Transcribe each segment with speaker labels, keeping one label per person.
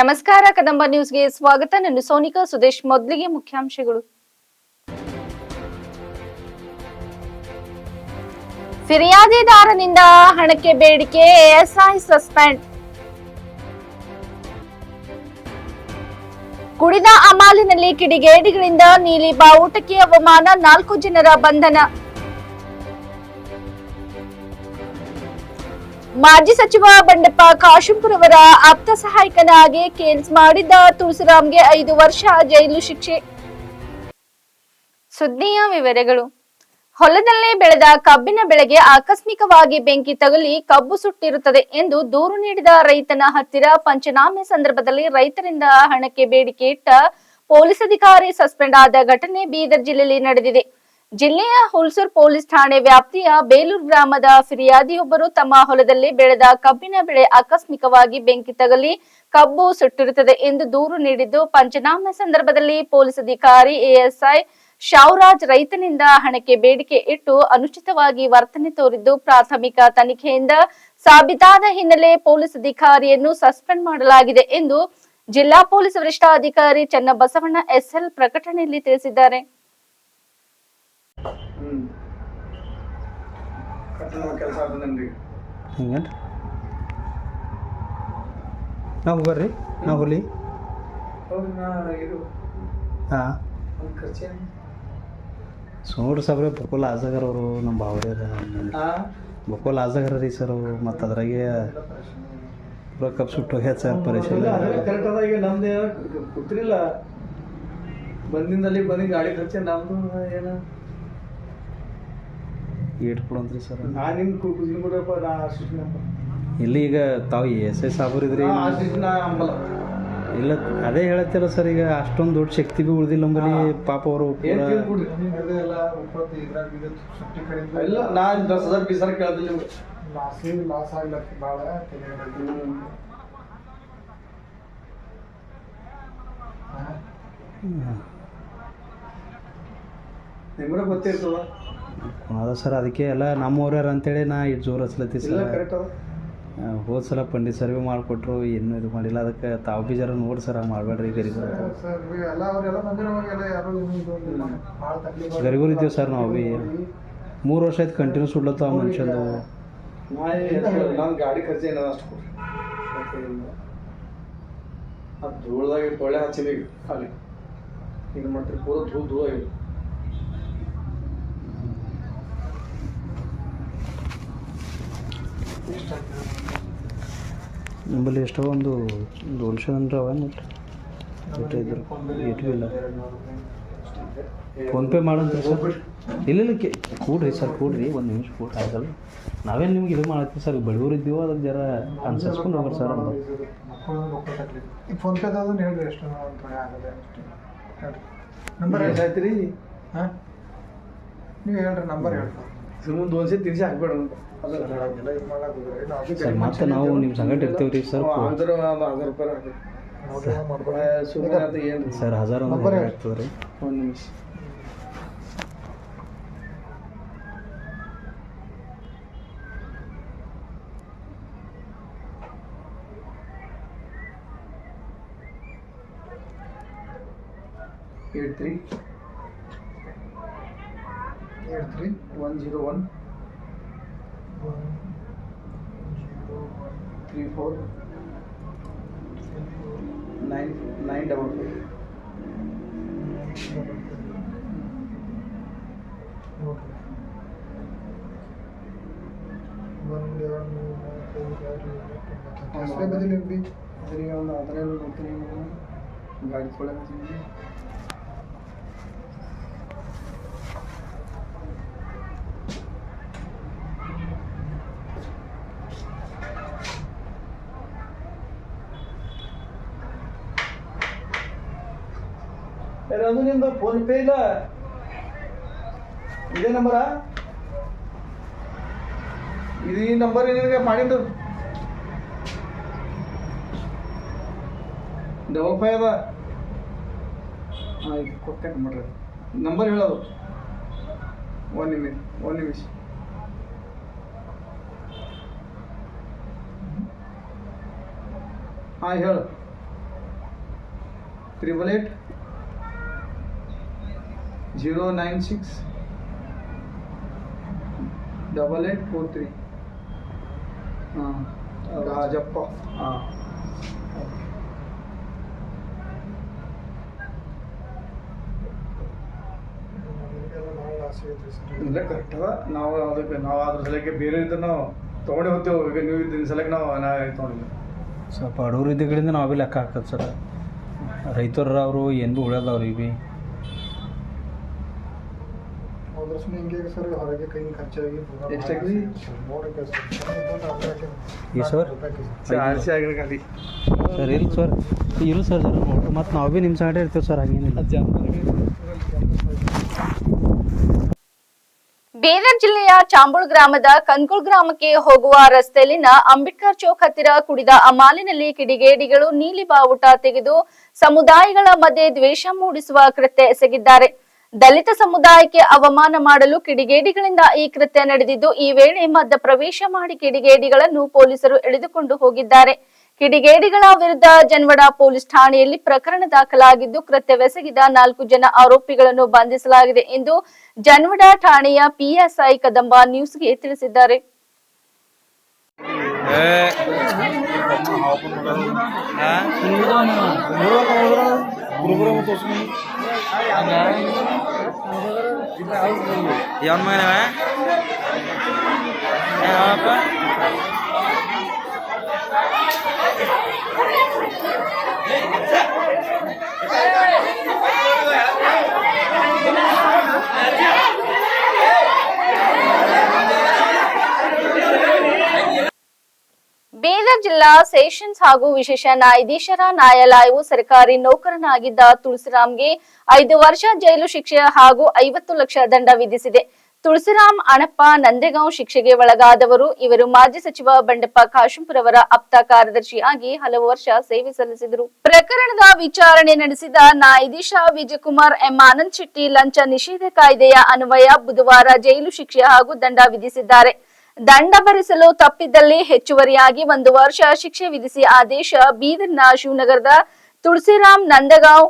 Speaker 1: ನಮಸ್ಕಾರ, ಕದಂಬ ನ್ಯೂಸ್ಗೆ ಸ್ವಾಗತ. ನಾನು ಸೋನಿಕಾ ಸುದೇಶ್, ಮೊದಲಿಗೆ ಮುಖ್ಯಾಂಶಗಳು. ಫಿರ್ಯಾದಿದಾರನಿಂದ ಹಣಕ್ಕೆ ಬೇಡಿಕೆ ಎಎಸ್ಐ ಸಸ್ಪೆಂಡ್. ಕುಡಿದ ಅಮಾಲಿನಲ್ಲಿ ಕಿಡಿಗೇಡಿಗಳಿಂದ ನೀಲಿ ಬಾವುಟಕ್ಕೆ ಅವಮಾನ, ನಾಲ್ಕು ಜನರ ಬಂಧನ. ಮಾಜಿ ಸಚಿವ ಬಂಡೆಪ್ಪ ಕಾಶಂಪುರ್ ಅವರ ಆಪ್ತ ಸಹಾಯಕನಾಗಿ ಕೇಸ್ ಮಾಡಿದ್ದ ತುಳಸಿರಾಮ್ಗೆ ಐದು ವರ್ಷ ಜೈಲು ಶಿಕ್ಷೆ. ಸುದ್ದಿಯ ವಿವರಗಳು. ಹೊಲದಲ್ಲೇ ಬೆಳೆದ ಕಬ್ಬಿನ ಬೆಳೆಗೆ ಆಕಸ್ಮಿಕವಾಗಿ ಬೆಂಕಿ ತಗುಲಿ ಕಬ್ಬು ಸುಟ್ಟಿರುತ್ತದೆ ಎಂದು ದೂರು ನೀಡಿದ ರೈತನ ಹತ್ತಿರ ಪಂಚನಾಮೆ ಸಂದರ್ಭದಲ್ಲಿ ರೈತರಿಂದ ಹಣಕ್ಕೆ ಬೇಡಿಕೆ ಇಟ್ಟ ಪೊಲೀಸ್ ಅಧಿಕಾರಿ ಸಸ್ಪೆಂಡ್ ಆದ ಘಟನೆ ಬೀದರ್ ಜಿಲ್ಲೆಯಲ್ಲಿ ನಡೆದಿದೆ. ಜಿಲ್ಲೆಯ ಹುಲ್ಸೂರ್ ಪೊಲೀಸ್ ಠಾಣೆ ವ್ಯಾಪ್ತಿಯ ಬೇಲೂರು ಗ್ರಾಮದ ಫಿರ್ಯಾದಿಯೊಬ್ಬರು ತಮ್ಮ ಹೊಲದಲ್ಲಿ ಬೆಳೆದ ಕಬ್ಬಿನ ಬೆಳೆ ಆಕಸ್ಮಿಕವಾಗಿ ಬೆಂಕಿ ತಗಲಿ ಕಬ್ಬು ಸುಟ್ಟಿರುತ್ತದೆ ಎಂದು ದೂರು ನೀಡಿದ್ದು, ಪಂಚನಾಮೆ ಸಂದರ್ಭದಲ್ಲಿ ಪೊಲೀಸ್ ಅಧಿಕಾರಿ ಎಎಸ್ಐ ಶಾವರಾಜ್ ರೈತನಿಂದ ಹಣಕ್ಕೆ ಬೇಡಿಕೆ ಇಟ್ಟು ಅನುಚಿತವಾಗಿ ವರ್ತನೆ ತೋರಿದ್ದು, ಪ್ರಾಥಮಿಕ ತನಿಖೆಯಿಂದ ಸಾಬೀತಾದ ಹಿನ್ನೆಲೆ ಪೊಲೀಸ್ ಅಧಿಕಾರಿಯನ್ನು ಸಸ್ಪೆಂಡ್ ಮಾಡಲಾಗಿದೆ ಎಂದು ಜಿಲ್ಲಾ ಪೊಲೀಸ್ ವರಿಷ್ಠಾಧಿಕಾರಿ ಚನ್ನಬಸವಣ್ಣ ಎಸ್ಎಲ್ ಪ್ರಕಟಣೆಯಲ್ಲಿ ತಿಳಿಸಿದ್ದಾರೆ.
Speaker 2: ಕಟ್ಟಡ ಕೆಲಸ
Speaker 3: ಹಿಂಗೇನು ನಾವು ಬರ್ರಿ ನಾವು
Speaker 2: ಇದು
Speaker 3: ಹಾಂ. ಸಾಬ್ರೆ ಬಕೋಲ್ ಆಜಾಗರ್ ಅವರು ನಮ್ಮ ಭಾವ್ರಿ ಬಕೋಲ್ ಆಜಗರ್ ರೀ ಸರ್ ಅವರು ಮತ್ತು ಅದ್ರಾಗೆ ಪೂರ ಕಪ್ ಸುಟ್ಟು ಹೋಗ್ಯಾದ ಸರ್ ಪರೀಕ್ಷೆ
Speaker 2: ಕರೆಕ್ಟ್ ಅದ ಈಗ ನಮ್ದು ಬಂದಿ ಗಾಡಿ ಖರ್ಚೆ ನಮ್ದು ಏನು?
Speaker 3: ಏಟ್ ಕೊಡಂತ್ರಿ ಸರ್
Speaker 2: ನಾನು ಬಿಡಪ್ಪ ನಾ
Speaker 3: ಇಲ್ಲಿ ಈಗ ತಾವು ಎಸ್ ಎಸ್ ಸಾಬ್ರು ಇದ್ರಿ
Speaker 2: ಅಸಿಸ್ಟೆಂಟ್ ಅಂಬಲ್ಲ
Speaker 3: ಇಲ್ಲ ಅದೇ ಹೇಳತ್ತಿಲ್ಲ ಸರ್ ಈಗ ಅಷ್ಟೊಂದು ದೊಡ್ಡ ಶಕ್ತಿ ಬಿ ಉಳಿದಿಲ್ಲ ನಮ್ಮಲ್ಲಿ ಪಾಪ ಅವರು
Speaker 2: ಏನ್ ಇಲ್ಲ ನಾನು ದಸ್ ಹಜಾರ್ ಬೀಸ್ ಸಾವಿರ ಕೇಳ್ದಿಲ್ಲ ನಿಮ್ಗೆ.
Speaker 4: ಲಾಸ್ ಆಗ್ಲತ್ತ ಭಾಳ
Speaker 2: ಹ್ಮ್. ನಿಮ್ಗೆ ಗೊತ್ತಿರ್ತದ?
Speaker 3: ಅದ ಸರ್ ಅದಕ್ಕೆ ಎಲ್ಲ ನಮ್ಮವ್ರ್ಯಾರ ಅಂತೇಳಿ ನಾ ಇಟ್ಟು ಜೋರು ಹಚ್ಲತ್ತಿ ಸರ್
Speaker 2: ಕರೆಕ್ಟ್
Speaker 3: ಹೋದ ಸಲ ಪಂಡಿತ್ ಸರ್ವೆ ಮಾಡಿಕೊಟ್ರು ಏನು ಇದು ಮಾಡಿಲ್ಲ ಅದಕ್ಕೆ ತಾವು ಬಿ ಜರ ನೋಡಿ ಸರ್ ಮಾಡಬೇಡ್ರಿ ಗರೀಬ್
Speaker 4: ಸರ್ ಎಲ್ಲ ಅವರೆಲ್ಲ ಬಂದಿರೋವಾಗೆಲ್ಲ ಯಾರು ಇದು ಭಾಳ ತಕ್ಲೀಫ್
Speaker 3: ಇದ್ದೀವಿ ಸರ್ ನಾವು ಭೀ. ಮೂರು ವರ್ಷ ಆಯ್ತು ಕಂಟಿನ್ಯೂ ಸುಡ್ಲತ್ತ ಆ ಮನುಷ್ಯಂದು.
Speaker 2: ಗಾಡಿ ಖರ್ಚು ಏನದ ಅಷ್ಟು ಧೂಳದಾಗ ಮತ್ತೇನಿಲ್ಲ. ಅದು ಧೂಳ್ದಾಗ ತೊಳೆ ಹಚ್ಚಿಲ್ಲ ಈಗ ಖಾಲಿ. ಇದು ಮಾಡ್ತೀರಿ ಪೂರ ಧೂಳು ಧೂಳು ಆಗಿದೆ
Speaker 3: ನಮ್ಮಲ್ಲಿ ಎಷ್ಟೋ ಒಂದು ಒಂದು ವರ್ಷ ಅಂದ್ರೆ ಅವ ಮತ್ತು ಎಷ್ಟು ಇದ್ರು. ಇಲ್ಲ. ಫೋನ್ಪೇ ಮಾಡಂತ ಸರ್? ಇಲ್ಲ ಇಲ್ಲ ಕೆ ಕೂಡ್ರಿ ಸರ್ ಕೂಡ್ರಿ. ಒಂದು ನಿಮಿಷ ಕೂಡ್ರಿ ಆಗಲ್ಲ ನಾವೇನು ನಿಮ್ಗೆ ಇದು ಮಾಡತ್ತೀವಿ ಸರ್? ಬಡವರು ಇದ್ದೀವೋ ಅದಕ್ಕೆ ಜರ ಅನ್ಸರ್ಸ್ಕೊಂಡು ಹೋಗ್ರಿ ಸರ್ ಅಂತ
Speaker 4: ಮಕ್ಕಳು ಮಕ್ಕಳು ಫೋನ್ ಪೇ ಅದನ್ನ ಹೇಳ್ರಿ ಎಷ್ಟು ಒಂದು ಥೋಡೆ ಆಗದೆ ನಂಬರ್
Speaker 2: ಎಷ್ಟು ಆಯ್ತು ರೀ
Speaker 4: ಹಾಂ? ನೀವು ಹೇಳ್ರಿ ನಂಬರ್ ಹೇಳ್ರಿ.
Speaker 2: ಸುಮ್ಮನೆ ದೋನ್ಸೆ ತಿನ್ಸಿ ಹಾಕ್ಬೇಡ ಅಂತ. ಅದಲ್ಲ
Speaker 4: ಎಲ್ಲ ಇದು ಮಾಡಕ್ಕೆ ಹೋಗ್ರಿ ನಾವು ಬಿ
Speaker 3: ಸರ್
Speaker 4: ಗರೀಬ್
Speaker 3: ಮತ್ತೆ ನಾವು ನಿಮ್ಮ ಸಂಗಟ ಇರ್ತೀವಿ ರೀ ಸರ್
Speaker 2: ಅದರ ಒಂದು ಹಜಾರ್ ರೂಪಾಯಿ ಹಾಕ್ಬೇಕು
Speaker 4: ನೋಡ್ರಿ ಮಾಡ್ಕೊಳ್ಳಿ
Speaker 2: ಸುಮ್ಮನೆ ಅದು ಏನು
Speaker 3: ಸರ್ ಹಜಾರ್ ಒಂದು
Speaker 4: ನಂಬರ್
Speaker 3: ಆಗ್ತದೆ ರೀ
Speaker 2: ಒಂದು ನಿಮಿಷ. Eight three.
Speaker 4: ಹೇಳ್ರಿ
Speaker 2: one zero one three four nine nine double five
Speaker 4: ನೋಡ್ರಿ ಒಂದು ಎರಡು ಮೂರು ನಾಲ್ಕು ಐದು ಆರು ಏಳು ಎಂಟು ಒಂಬತ್ತು ಹೆಸರೇ ಬದಲಿ ಬಿ
Speaker 2: ಅದರಿಗೆ ಒಂದು ಅದನ್ನೆಲ್ಲ ನೋಡ್ತೀನಿ ನೀವು ಗಾಡಿ ತೊಗೊಳಕ್ಕೆ ಅದು ನಿಮ್ದು ಫೋನ್ ಪೇ ಇಲ್ಲ. ಇದೇ ನಂಬರಾ ಇದು ಈ ನಂಬರ್ ನಿನಗೆ ಮಾಡಿದ್ದು. ಡಬಲ್ ಫೈವ್ ಅದ. ಆಯ್ತು, ಕೊಟ್ಟೆ ಮಾಡ್ರಿ. ನಂಬರ್ ಹೇಳೋದು. ಒಂದು ನಿಮಿಷ ಒಂದು ನಿಮಿಷ. ಹಾಂ, ಹೇಳು. Triple eight zero nine six double eight four three ಹಾಂ ರಾಜಪ್ಪ ಹಾಂ ಇಲ್ಲ ಕರೆಕ್ಟ್ ಅದ ನಾವು ಅದಕ್ಕೆ ನಾವು ಅದ್ರ ಸಲಕ್ಕೆ ಬೇರೆ ಇದನ್ನು ನಾವು ತೊಗೊಂಡೇ ಹೋಗ್ತೇವೆ. ಈಗ ನೀವು ಇದ್ದಿನ ಸಲಕ್ಕೆ ನಾವು ನಾ ತೊಗೊಂಡಿಲ್ಲ
Speaker 3: ಸ್ವಲ್ಪ ಬಡವ್ರು ಇದ್ದಗಳಿಂದ ನಾವು ಭೀ ಲೆಕ್ಕ ಹಾಕದ್ ಸರ್. ರೈತರು ಅವರು ಏನು ಭೀ ಉಳ್ಯದವ್ರಿ ಭೀ
Speaker 4: ಸುಮ್ಮನೆ ಹಿಂಗೆ ಸರ್ ಹೊರಗೆ ಕೈ ಖರ್ಚಾಗಿ ಕೆಜಿ.
Speaker 3: ಈ ಸರ್?
Speaker 2: ಆರಿಸಿ ಆಗಿರೋ ಖಾಲಿ
Speaker 3: ಸರ್ ಇಲ್ಲ ಸರ್. ಇಲ್ಲ ಸರ್ ಜರ ನೋಡ್ರಿ ಮತ್ತು ನಾವು ಭೀ ನಿಮ್ಮ ಸೈಡ್ ಇರ್ತೇವೆ ಸರ್ ಹಂಗೇನಿಲ್ಲ.
Speaker 1: ಬೀದರ್ ಜಿಲ್ಲೆಯ ಚಾಂಬುಳ್ ಗ್ರಾಮದ ಕನ್ಕುಳ್ ಗ್ರಾಮಕ್ಕೆ ಹೋಗುವ ರಸ್ತೆಯಲ್ಲಿನ ಅಂಬೇಡ್ಕರ್ ಚೌಕ್ ಹತ್ತಿರ ಕುಡಿದ ಅಮಾಲಿನಲ್ಲಿ ಕಿಡಿಗೇಡಿಗಳು ನೀಲಿ ಬಾವುಟ ತೆಗೆದು ಸಮುದಾಯಗಳ ಮಧ್ಯೆ ದ್ವೇಷ ಮೂಡಿಸುವ ಕೃತ್ಯ ಎಸಗಿದ್ದಾರೆ. ದಲಿತ ಸಮುದಾಯಕ್ಕೆ ಅವಮಾನ ಮಾಡಲು ಕಿಡಿಗೇಡಿಗಳಿಂದ ಈ ಕೃತ್ಯ ನಡೆದಿದ್ದು ಈ ವೇಳೆ ಮಧ್ಯ ಪ್ರವೇಶ ಮಾಡಿ ಕಿಡಿಗೇಡಿಗಳನ್ನು ಪೊಲೀಸರು ಎಳೆದುಕೊಂಡು ಹೋಗಿದ್ದಾರೆ. ಕಿಡಿಗೇಡಿಗಳ ವಿರುದ್ಧ ಜನ್ವಡ ಪೊಲೀಸ್ ಠಾಣೆಯಲ್ಲಿ ಪ್ರಕರಣ ದಾಖಲಾಗಿದ್ದು ಕೃತ್ಯವೆಸಗಿದ ನಾಲ್ಕು ಜನ ಆರೋಪಿಗಳನ್ನು ಬಂಧಿಸಲಾಗಿದೆ ಎಂದು ಜನ್ವಡ ಠಾಣೆಯ ಪಿಎಸ್ಐ ಕದಂಬ ನ್ಯೂಸ್ಗೆ ತಿಳಿಸಿದ್ದಾರೆ. జన్మేనవా ಜಿಲ್ಲಾ ಸೆಷನ್ಸ್ ಹಾಗೂ ವಿಶೇಷ ನ್ಯಾಯಾಧೀಶರ ನ್ಯಾಯಾಲಯವು ಸರ್ಕಾರಿ ನೌಕರನಾಗಿದ್ದ ತುಳಸಿರಾಮ್ಗೆ ಐದು ವರ್ಷ ಜೈಲು ಶಿಕ್ಷೆ ಹಾಗೂ ಐವತ್ತು ಲಕ್ಷ ದಂಡ ವಿಧಿಸಿದೆ. ತುಳಸಿರಾಮ್ ಅಣಪ್ಪ ನಂದೆಗಾಂವ್ ಶಿಕ್ಷೆಗೆ ಒಳಗಾದವರು, ಇವರು ಮಾಜಿ ಸಚಿವ ಬಂಡೆಪ್ಪ ಕಾಶಂಪುರ್ ಅವರ ಆಪ್ತ ಕಾರ್ಯದರ್ಶಿಯಾಗಿ ಹಲವು ವರ್ಷ ಸೇವೆ ಸಲ್ಲಿಸಿದರು. ಪ್ರಕರಣದ ವಿಚಾರಣೆ ನಡೆಸಿದ ನ್ಯಾಯಾಧೀಶ ವಿಜಯಕುಮಾರ್ ಎಂ. ಆನಂದ್ ಶೆಟ್ಟಿ, ಲಂಚ ನಿಷೇಧ ಕಾಯ್ದೆಯ ಅನ್ವಯ ಬುಧವಾರ ಜೈಲು ಶಿಕ್ಷೆ ಹಾಗೂ ದಂಡ ವಿಧಿಸಿದ್ದಾರೆ. ದಂಡ ಭರಿಸಲು ತಪ್ಪಿದ್ದಲ್ಲಿ ಹೆಚ್ಚುವರಿಯಾಗಿ ಒಂದು ವರ್ಷ ಶಿಕ್ಷೆ ವಿಧಿಸಿ ಆದೇಶ ಬೀದರ್ನ ಶಿವನಗರದ ತುಳಸಿರಾಮ್ ನಂದಗಾಂವ್.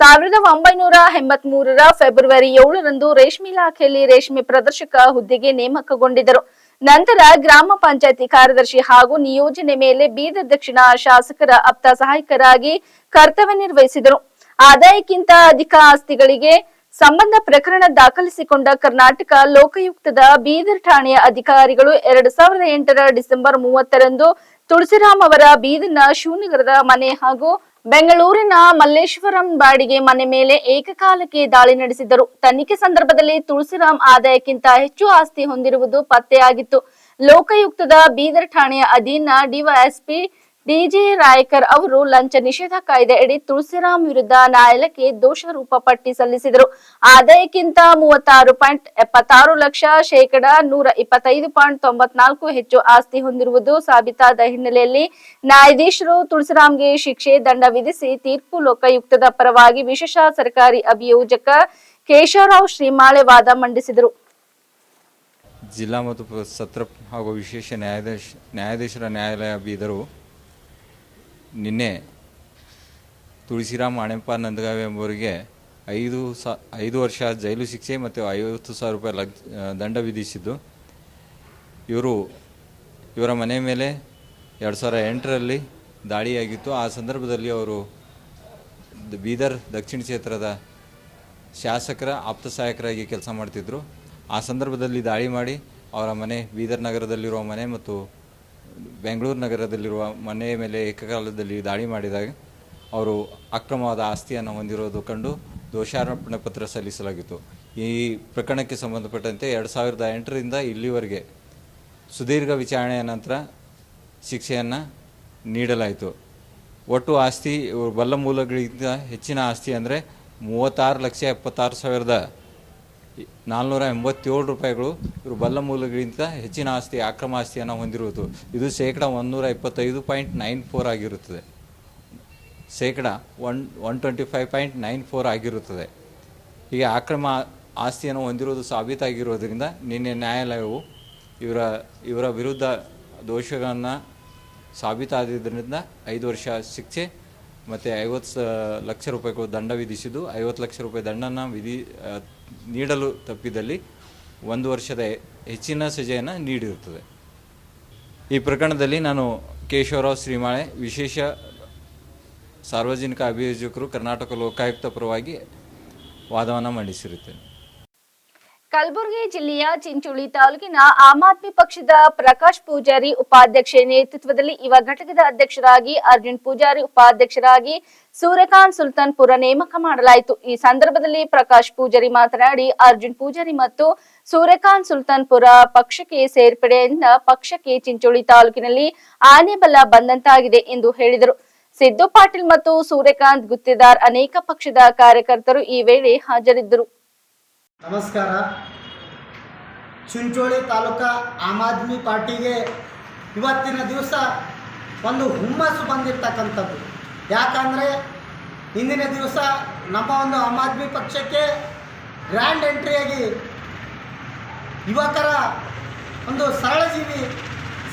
Speaker 1: ಸಾವಿರದ ಒಂಬೈನೂರ ಎಂಬತ್ ಮೂರರ ಫೆಬ್ರವರಿ ಏಳರಂದು ರೇಷ್ಮೆ ಇಲಾಖೆಯಲ್ಲಿ ರೇಷ್ಮೆ ಪ್ರದರ್ಶಕ ಹುದ್ದೆಗೆ ನೇಮಕಗೊಂಡಿದ್ದರು. ನಂತರ ಗ್ರಾಮ ಪಂಚಾಯತಿ ಕಾರ್ಯದರ್ಶಿ ಹಾಗೂ ನಿಯೋಜನೆ ಮೇಲೆ ಬೀದರ್ ದಕ್ಷಿಣ ಶಾಸಕರ ಅಪ್ತ ಸಹಾಯಕರಾಗಿ ಕರ್ತವ್ಯ ನಿರ್ವಹಿಸಿದರು. ಆದಾಯಕ್ಕಿಂತ ಅಧಿಕ ಆಸ್ತಿಗಳಿಗೆ ಸಂಬಂಧ ಪ್ರಕರಣ ದಾಖಲಿಸಿಕೊಂಡ ಕರ್ನಾಟಕ ಲೋಕಾಯುಕ್ತದ ಬೀದರ್ ಠಾಣೆಯ ಅಧಿಕಾರಿಗಳು ಎರಡ್ ಸಾವಿರದ ಎಂಟರ ಡಿಸೆಂಬರ್ ಮೂವತ್ತರಂದು ತುಳಸಿರಾಮ್ ಅವರ ಬೀದರ್ನ ಶಿವನಗರದ ಮನೆ ಹಾಗೂ ಬೆಂಗಳೂರಿನ ಮಲ್ಲೇಶ್ವರಂ ಬಾಡಿಗೆ ಮನೆ ಮೇಲೆ ಏಕಕಾಲಕ್ಕೆ ದಾಳಿ ನಡೆಸಿದ್ದರು. ತನಿಖೆ ಸಂದರ್ಭದಲ್ಲಿ ತುಳಸಿರಾಮ್ ಆದಾಯಕ್ಕಿಂತ ಹೆಚ್ಚು ಆಸ್ತಿ ಹೊಂದಿರುವುದು ಪತ್ತೆಯಾಗಿತ್ತು. ಲೋಕಾಯುಕ್ತದ ಬೀದರ್ ಠಾಣೆಯ ಅಧೀನ ಡಿವೈಎಸ್ಪಿ ಡಿಜೆ ರಾಯಕರ್ ಅವರು ಲಂಚ ನಿಷೇಧ ಕಾಯ್ದೆ ಅಡಿ ತುಳಸಿರಾಮ್ ವಿರುದ್ಧ ನ್ಯಾಯಾಲಯಕ್ಕೆ ದೋಷಾರೋಪ ಪಟ್ಟಿ ಸಲ್ಲಿಸಿದರು. ಆದಾಯಕ್ಕಿಂತ ಮೂವತ್ತಾರು ಪಾಯಿಂಟ್ ಎಪ್ಪತ್ತಾರು ಲಕ್ಷ ಶೇಕಡ ನೂರ ಇಪ್ಪತ್ತೈದು ಪಾಯಿಂಟ್ ತೊಂಬತ್ನಾಲ್ಕು ಹೆಚ್ಚು ಆಸ್ತಿ ಹೊಂದಿರುವುದು ಸಾಬೀತಾದ ಹಿನ್ನೆಲೆಯಲ್ಲಿ ನ್ಯಾಯಾಧೀಶರು ತುಳಸಿರಾಮ್ಗೆ ಶಿಕ್ಷೆ ದಂಡ ವಿಧಿಸಿ ತೀರ್ಪು ಲೋಕಾಯುಕ್ತದ ಪರವಾಗಿ ವಿಶೇಷ ಸರ್ಕಾರಿ ಅಭಿಯೋಜಕ ಕೇಶವರಾವ್ ಶ್ರೀಮಾಳೆ ವಾದ ಮಂಡಿಸಿದರು.
Speaker 5: ಜಿಲ್ಲಾ ಮತ್ತು ಸತ್ರ ಹಾಗೂ ವಿಶೇಷ ನ್ಯಾಯಾಧೀಶ, ನ್ಯಾಯಾಧೀಶರ ನ್ಯಾಯಾಲಯ ಬೀದರು. ನಿನ್ನೆ ತುಳಸಿರಾಮ್ ಅಣೆಪ್ಪ ನಂದಗಾವಿ ಎಂಬುವರಿಗೆ ಐದು ಸ, ಐದು ವರ್ಷ ಜೈಲು ಶಿಕ್ಷೆ ಮತ್ತು ಐವತ್ತು ಸಾವಿರ ರೂಪಾಯಿ ಲಗ್ ದಂಡ ವಿಧಿಸಿದ್ದು. ಇವರು ಇವರ ಮನೆ ಮೇಲೆ ಎರಡು ಸಾವಿರ ಎಂಟರಲ್ಲಿ ದಾಳಿಯಾಗಿತ್ತು. ಆ ಸಂದರ್ಭದಲ್ಲಿ ಅವರು ಬೀದರ್ ದಕ್ಷಿಣ ಕ್ಷೇತ್ರದ ಶಾಸಕರ, ಆಪ್ತ ಸಹಾಯಕರಾಗಿ ಕೆಲಸ ಮಾಡ್ತಿದ್ದರು ಆ ಸಂದರ್ಭದಲ್ಲಿ ದಾಳಿ ಮಾಡಿ ಅವರ ಮನೆ ಬೀದರ್ ನಗರದಲ್ಲಿರುವ ಮನೆ ಮತ್ತು ಬೆಂಗಳೂರು ನಗರದಲ್ಲಿರುವ ಮನೆಯ ಮೇಲೆ ಏಕಕಾಲದಲ್ಲಿ ದಾಳಿ ಮಾಡಿದಾಗ ಅವರು ಅಕ್ರಮವಾದ ಆಸ್ತಿಯನ್ನು ಹೊಂದಿರೋದು ಕಂಡು ದೋಷಾರೋಪಣೆ ಪತ್ರ ಸಲ್ಲಿಸಲಾಗಿತ್ತು. ಈ ಪ್ರಕರಣಕ್ಕೆ ಸಂಬಂಧಪಟ್ಟಂತೆ ಎರಡು ಸಾವಿರದ ಎಂಟರಿಂದ ಇಲ್ಲಿವರೆಗೆ ಸುದೀರ್ಘ ವಿಚಾರಣೆಯ ನಂತರ ಶಿಕ್ಷೆಯನ್ನು ನೀಡಲಾಯಿತು. ಒಟ್ಟು ಆಸ್ತಿ ಬಲ್ಲ ಮೂಲಗಳಿಗಿಂತ ಹೆಚ್ಚಿನ ಆಸ್ತಿ ಅಂದರೆ ಮೂವತ್ತಾರು ಲಕ್ಷ ಎಪ್ಪತ್ತಾರು ಸಾವಿರದ ನಾಲ್ನೂರ ಎಂಬತ್ತೇಳು ರೂಪಾಯಿಗಳು ಇವರು ಬಲ್ಲ ಮೂಲಗಳಿಗಿಂತ ಹೆಚ್ಚಿನ ಆಸ್ತಿ, ಅಕ್ರಮ ಆಸ್ತಿಯನ್ನು ಹೊಂದಿರುವುದು. ಇದು ಶೇಕಡ ಒಂದೂರ ಇಪ್ಪತ್ತೈದು ಪಾಯಿಂಟ್ ನೈನ್ ಫೋರ್ ಆಗಿರುತ್ತದೆ. ಶೇಕಡ one one twenty five point nine four ಆಗಿರುತ್ತದೆ. ಹೀಗೆ ಅಕ್ರಮ ಆಸ್ತಿಯನ್ನು ಹೊಂದಿರುವುದು ಸಾಬೀತಾಗಿರುವುದರಿಂದ ನಿನ್ನೆ ನ್ಯಾಯಾಲಯವು ಇವರ ಇವರ ವಿರುದ್ಧ ದೋಷಗಳನ್ನು ಸಾಬೀತಾದಿದ್ದರಿಂದ ಐದು ವರ್ಷ ಶಿಕ್ಷೆ ಮತ್ತು ಐವತ್ತು ಲಕ್ಷ ರೂಪಾಯಿಗಳು ದಂಡ ವಿಧಿಸಿದ್ದು. ಐವತ್ತು ಲಕ್ಷ ರೂಪಾಯಿ ದಂಡನ ವಿಧಿ ನೀಡಲು ತಪ್ಪಿದಲ್ಲಿ ಒಂದು ವರ್ಷದ ಹೆಚ್ಚಿನ ಸಜೆಯನ್ನು ನೀಡಿರುತ್ತದೆ. ಈ ಪ್ರಕರಣದಲ್ಲಿ ನಾನು ಕೇಶವರಾವ್ ಶ್ರೀಮಾಳೆ, ವಿಶೇಷ ಸಾರ್ವಜನಿಕ ಅಭಿಯೋಜಕರು, ಕರ್ನಾಟಕ ಲೋಕಾಯುಕ್ತ ಪರವಾಗಿ ವಾದವನ್ನು ಮಂಡಿಸಿರುತ್ತೇನೆ.
Speaker 1: ಕಲಬುರಗಿ ಜಿಲ್ಲೆಯ ಚಿಂಚೋಳಿ ತಾಲೂಕಿನ ಆಮ್ ಆದ್ಮಿ ಪಕ್ಷದ ಪ್ರಕಾಶ್ ಪೂಜಾರಿ ಉಪಾಧ್ಯಕ್ಷೆ ನೇತೃತ್ವದಲ್ಲಿ ಯುವ ಘಟಕದ ಅಧ್ಯಕ್ಷರಾಗಿ ಅರ್ಜುನ್ ಪೂಜಾರಿ ಉಪಾಧ್ಯಕ್ಷರಾಗಿ ಸೂರ್ಯಕಾಂತ್ ಸುಲ್ತಾನ್ಪುರ ನೇಮಕ ಮಾಡಲಾಯಿತು. ಈ ಸಂದರ್ಭದಲ್ಲಿ ಪ್ರಕಾಶ್ ಪೂಜಾರಿ ಮಾತನಾಡಿ, ಅರ್ಜುನ್ ಪೂಜಾರಿ ಮತ್ತು ಸೂರ್ಯಕಾಂತ್ ಸುಲ್ತಾನ್ಪುರ ಪಕ್ಷಕ್ಕೆ ಸೇರ್ಪಡೆಯಿಂದ ಪಕ್ಷಕ್ಕೆ ಚಿಂಚೋಳಿ ತಾಲೂಕಿನಲ್ಲಿ ಆನೆ ಬಲ ಬಂದಂತಾಗಿದೆ ಎಂದು ಹೇಳಿದರು. ಸಿದ್ದು ಪಾಟೀಲ್ ಮತ್ತು ಸೂರ್ಯಕಾಂತ್ ಗುತ್ತೇದಾರ್ ಅನೇಕ ಪಕ್ಷದ ಕಾರ್ಯಕರ್ತರು ಈ ವೇಳೆ ಹಾಜರಿದ್ದರು.
Speaker 6: ನಮಸ್ಕಾರ. ಚಿಂಚೋಳಿ ತಾಲೂಕಾ ಆಮ್ ಆದ್ಮಿ ಪಾರ್ಟಿಗೆ ಇವತ್ತಿನ ದಿವಸ ಒಂದು ಹುಮ್ಮಸ್ಸು ಬಂದಿರ್ತಕ್ಕಂಥದ್ದು. ಯಾಕಂದರೆ ಇಂದಿನ ದಿವಸ ನಮ್ಮ ಒಂದು ಆಮ್ ಆದ್ಮಿ ಪಕ್ಷಕ್ಕೆ ಗ್ರ್ಯಾಂಡ್ ಎಂಟ್ರಿಯಾಗಿ ಯುವಕರ ಒಂದು ಸರಳಜೀವಿ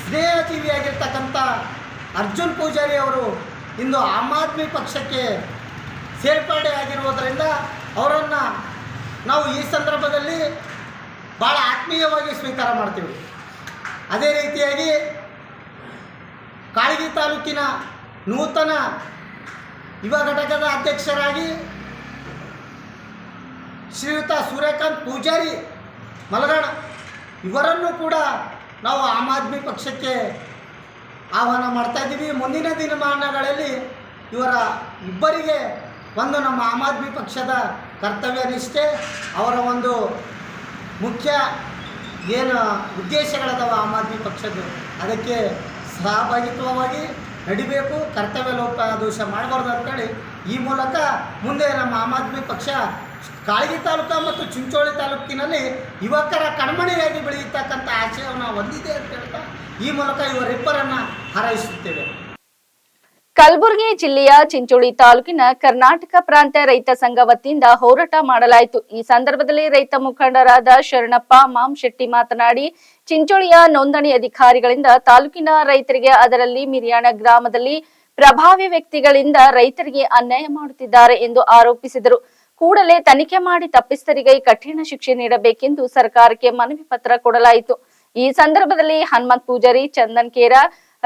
Speaker 6: ಸ್ನೇಹಜೀವಿಯಾಗಿರ್ತಕ್ಕಂಥ ಅರ್ಜುನ್ ಪೂಜಾರಿ ಅವರು ಇಂದು ಆಮ್ ಆದ್ಮಿ ಪಕ್ಷಕ್ಕೆ ಸೇರ್ಪಡೆ ಆಗಿರುವುದರಿಂದ ಅವರನ್ನು ನಾವು ಈ ಸಂದರ್ಭದಲ್ಲಿ ಭಾಳ ಆತ್ಮೀಯವಾಗಿ ಸ್ವೀಕಾರ ಮಾಡ್ತೀವಿ. ಅದೇ ರೀತಿಯಾಗಿ ಕಾಳಗಿ ತಾಲೂಕಿನ ನೂತನ ಯುವ ಘಟಕದ ಅಧ್ಯಕ್ಷರಾಗಿ ಶ್ರೀಯುತ ಸೂರ್ಯಕಾಂತ್ ಪೂಜಾರಿ ಮಲಗಾಣ, ಇವರನ್ನು ಕೂಡ ನಾವು ಆಮ್ ಆದ್ಮಿ ಪಕ್ಷಕ್ಕೆ ಆಹ್ವಾನ ಮಾಡ್ತಾ ಇದ್ದೀವಿ. ಮುಂದಿನ ದಿನಮಾನಗಳಲ್ಲಿ ಇವರ ಇಬ್ಬರಿಗೆ ಒಂದು ನಮ್ಮ ಆಮ್ ಆದ್ಮಿ ಪಕ್ಷದ ಕರ್ತವ್ಯ ನಿಷ್ಠೆ ಅವರ ಒಂದು ಮುಖ್ಯ ಏನು ಉದ್ದೇಶಗಳದಾವ ಆಮ್ ಆದ್ಮಿ ಪಕ್ಷದ್ದು. ಅದಕ್ಕೆ ಸಹಭಾಗಿತ್ವವಾಗಿ ನಡಿಬೇಕು, ಕರ್ತವ್ಯ ಲೋಪ ದೋಷ ಮಾಡಬಾರ್ದು ಅಂತೇಳಿ ಈ ಮೂಲಕ ಮುಂದೆ ನಮ್ಮ ಆಮ್ ಆದ್ಮಿ ಪಕ್ಷ ಕಾಳಗಿ ತಾಲೂಕು ಮತ್ತು ಚಿಂಚೋಳಿ ತಾಲೂಕಿನಲ್ಲಿ ಯುವಕರ ಕಣ್ಮಣಿಯಾಗಿ ಬೆಳೆಯತಕ್ಕಂಥ ಆಶಯವನ್ನು ಹೊಂದಿದೆ ಅಂತ ಹೇಳ್ತಾ ಈ ಮೂಲಕ ಇವರಿಬ್ಬರನ್ನು ಹಾರೈಸುತ್ತೇವೆ.
Speaker 1: ಕಲಬುರಗಿ ಜಿಲ್ಲೆಯ ಚಿಂಚೋಳಿ ತಾಲೂಕಿನ ಕರ್ನಾಟಕ ಪ್ರಾಂತ ರೈತ ಸಂಘ ವತಿಯಿಂದ ಹೋರಾಟ ಮಾಡಲಾಯಿತು. ಈ ಸಂದರ್ಭದಲ್ಲಿ ರೈತ ಮುಖಂಡರಾದ ಶರಣಪ್ಪ, ಮಾಮ್ ಶೆಟ್ಟಿ ಮಾತನಾಡಿ, ಚಿಂಚೋಳಿಯ ನೋಂದಣಿ ಅಧಿಕಾರಿಗಳಿಂದ ತಾಲೂಕಿನ ರೈತರಿಗೆ ಅದರಲ್ಲಿ ಮಿರಿಯಾಣ ಗ್ರಾಮದಲ್ಲಿ ಪ್ರಭಾವಿ ವ್ಯಕ್ತಿಗಳಿಂದ ರೈತರಿಗೆ ಅನ್ಯಾಯ ಮಾಡುತ್ತಿದ್ದಾರೆ ಎಂದು ಆರೋಪಿಸಿದರು. ಕೂಡಲೇ ತನಿಖೆ ಮಾಡಿ ತಪ್ಪಿಸ್ತರಿಗೆ ಕಠಿಣ ಶಿಕ್ಷೆ ನೀಡಬೇಕೆಂದು ಸರ್ಕಾರಕ್ಕೆ ಮನವಿ ಪತ್ರ ಕೊಡಲಾಯಿತು. ಈ ಸಂದರ್ಭದಲ್ಲಿ ಹನುಮಂತ್ ಪೂಜಾರಿ, ಚಂದನ್ ಕೇರ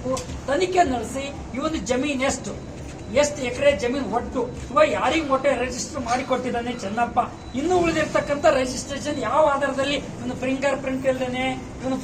Speaker 7: ನಡೆಸಬೇಕು ತನಿಖೆ ನಡೆಸಿ ಈ ಒಂದು ಜಮೀನ್ ಎಷ್ಟು? ಎಷ್ಟು ಎಕರೆ ಜಮೀನು ಒಟ್ಟು? ಅಥವಾ ಯಾರಿಗೆ ಮೊಟ್ಟೆ ರಿಜಿಸ್ಟರ್ ಮಾಡಿಕೊಟ್ಟಿದ್ದಾನೆ ಚೆನ್ನಪ್ಪ? ಇನ್ನು ಉಳಿದಿರ್ತಕ್ಕಂಥ ರಿಜಿಸ್ಟ್ರೇಷನ್ ಯಾವ ಆಧಾರದಲ್ಲಿ? ಒಂದು ಫಿಂಗರ್ ಪ್ರಿಂಟ್ ಇಲ್ದೇನೆ ಇವನು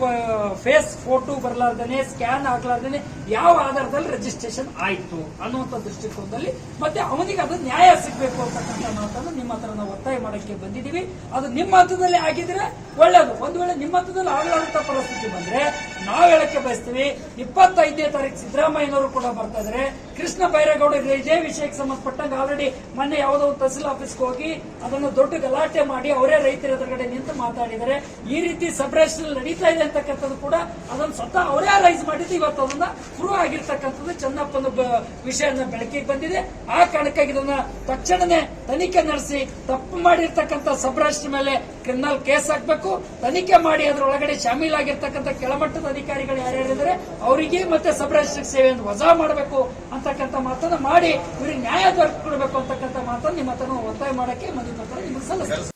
Speaker 7: ಫೇಸ್ ಫೋಟೋ ಬರಲಾರ್ದೇನೆ ಸ್ಕ್ಯಾನ್ ಆಗ್ಲಾರ್ದೇನೆ, ಯಾವ ಆಧಾರದಲ್ಲಿ ರಿಜಿಸ್ಟ್ರೇಷನ್ ಆಯಿತು ಅನ್ನುವಂಥ ದೃಷ್ಟಿಕೋನದಲ್ಲಿ ಮತ್ತೆ ಅವನಿಗೆ ಅದು ನ್ಯಾಯ ಸಿಗಬೇಕು ಅಂತಕ್ಕಂಥ ಮಾತನ್ನು ನಿಮ್ಮ ಹತ್ರ ನಾವು ಒತ್ತಾಯ ಮಾಡಕ್ಕೆ ಬಂದಿದ್ದೀವಿ. ಅದು ನಿಮ್ಮ ಹಂತದಲ್ಲಿ ಆಗಿದ್ರೆ ಒಳ್ಳೇದು. ಒಂದು ವೇಳೆ ನಿಮ್ಮ ಹಂತದಲ್ಲಿ ಆಗಲಾರಂಥ ಪರಿಸ್ಥಿತಿ ಬಂದ್ರೆ ನಾವು ಹೇಳಕ್ಕೆ ಬಯಸ್ತೀವಿ, ಇಪ್ಪತ್ತೈದನೇ ತಾರೀಕು ಸಿದ್ದರಾಮಯ್ಯನವರು ಕೂಡ ಬರ್ತಾ ಇದ್ರೆ. ಕೃಷ್ಣ ಬೈರೇಗೌಡ ಇದೇ ವಿಷಯಕ್ಕೆ ಸಂಬಂಧಪಟ್ಟಂಗೆ ಆಲ್ರೆಡಿ ಮೊನ್ನೆ ಯಾವುದೋ ಒಂದು ತಹಸೀಲ್ ಆಫೀಸ್ಗೆ ಹೋಗಿ ಅದನ್ನು ದೊಡ್ಡ ಗಲಾಟೆ ಮಾಡಿ ಅವರೇ ರೈತರ ಎದುರುಗಡೆ ನಿಂತು ಮಾತಾಡಿದರೆ ಈ ರೀತಿ ಸಬ್ರೇಷನ್ ನಡೀತಾ ಇದೆ ಅಂತಕ್ಕಂಥದ್ದು ಕೂಡ ಅದನ್ನು ಸ್ವತಃ ಅವರೇ ರೈಸ್ ಮಾಡಿದ್ದು ಇವತ್ತು ಅದನ್ನ ಪ್ರೂವ್ ಆಗಿರ್ತಕ್ಕಂಥದ್ದು ಚನ್ನಪ್ಪನ ವಿಷಯನ ಬೆಳಕಿಗೆ ಬಂದಿದೆ. ಆ ಕಾರಣಕ್ಕಾಗಿ ಇದನ್ನ ತಕ್ಷಣನೇ ತನಿಖೆ ನಡೆಸಿ ತಪ್ಪು ಮಾಡಿರ್ತಕ್ಕಂಥ ಸಬ್ರಾಷ್ಟ್ರ ಮೇಲೆ ಕ್ರಿಮಿನಲ್ ಕೇಸ್ ಹಾಕಬೇಕು. ತನಿಖೆ ಮಾಡಿ ಅದರೊಳಗಡೆ ಶಾಮೀಲಾಗಿರ್ತಕ್ಕಂಥ ಕೆಳಮಟ್ಟದ ಅಧಿಕಾರಿಗಳು ಯಾರ್ಯಾರಿದ್ದಾರೆ ಅವರಿಗೆ ಮತ್ತೆ ಸಬ್ರಾಷ್ಟ್ರ ಸೇವೆಯನ್ನು ವಜಾ ಮಾಡಬೇಕು ಅಂತಕ್ಕಂಥ ಮಾತನ್ನು ಮಾಡಿ, ಇವರಿಗೆ ನ್ಯಾಯ ದೊರಕಿಕೊಡ್ಬೇಕು ಅಂತಕ್ಕಂಥ ಮಾತನ್ನು ನಿಮ್ಮ ಹತ್ರ ಒತ್ತಾಯ ಮಾಡಕ್ಕೆ ಮನವಿ ಪತ್ರ ನಿಮಗೆ ಸಲ್ಲಿಸ್ತೀವಿ